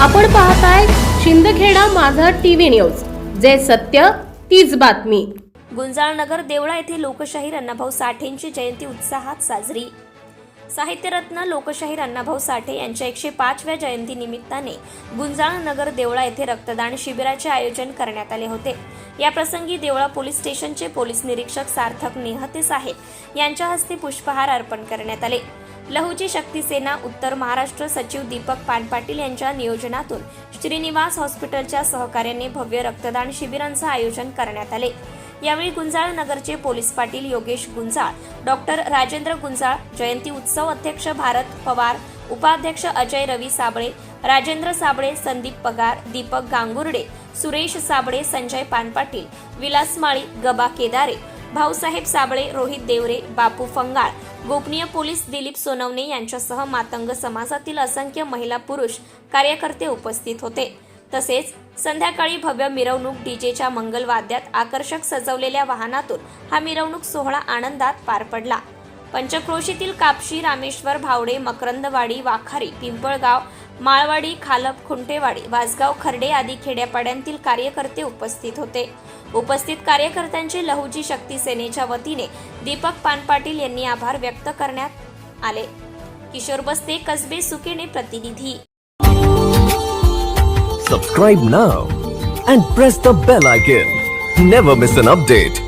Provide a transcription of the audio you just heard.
आपण पाहताय शिंदखेडा माझा टीव्ही न्यूज. जे सत्य तीच बातमी. गुंजाळनगर देवळा येथे लोकशाहीर अण्णाभाऊ साठेंची जयंती उत्साहात साजरी. साहित्यरत्न लोकशाहीर अण्णाभाऊ साठे यांच्या एकशे पाचव्या जयंती निमित्ताने गुंजाळनगर देवळा येथे रक्तदान शिबिराचे आयोजन करण्यात आले होते. या प्रसंगी देवळा पोलीस स्टेशनचे पोलीस निरीक्षक सार्थक नेहते साहेब यांच्या हस्ते पुष्पहार अर्पण करण्यात आले. लहुची शक्ती सेना उत्तर महाराष्ट्र सचिव दीपक पानपाटील यांच्या नियोजनातून श्रीनिवास हॉस्पिटलच्या सहकार्याने भव्य रक्तदान शिबिरांचं आयोजन करण्यात आले. यावेळी गुंजाळ नगरचे पोलीस पाटील योगेश गुंजाळ डॉक्टर राजेंद्र गुंजाळ जयंती उत्सव अध्यक्ष भारत पवार उपाध्यक्ष अजय रवी साबळे राजेंद्र साबळे संदीप पगार दीपक गांगुर्डे सुरेश साबळे संजय पानपाटील विलास माळी गबा केदारे भाऊसाहेब साबळे रोहित देवरे बापू फंगाळ गोपनीय पोलीस दिलीप सोनवणे यांच्यासह मातंग समाजातील असंख्य महिला पुरुष कार्यकर्ते उपस्थित होते. तसेच संध्याकाळी भव्य मिरवणूक डीजेच्या मंगलवाद्यात आकर्षक सजवलेल्या वाहनातून हा मिरवणूक सोहळा आनंदात पार पडला. पंचक्रोशीतील कापशी रामेश्वर भावडे मकरंदवाडी वाखारी पिंपळगाव माळवाडी खालप खुंटेवाडी वासगाव खर्डे आदी खेड्यापाड्यांतील कार्यकर्ते उपस्थित होते. उपस्थित कार्यकर्त्यांचे लहुजी शक्ती सेनेच्या वतीने दीपक पानपाटील यांनी आभार व्यक्त करण्यात आले. किशोर बस्ते कसबे सुकेने प्रतिनिधी. Subscribe now and press the bell icon never miss an update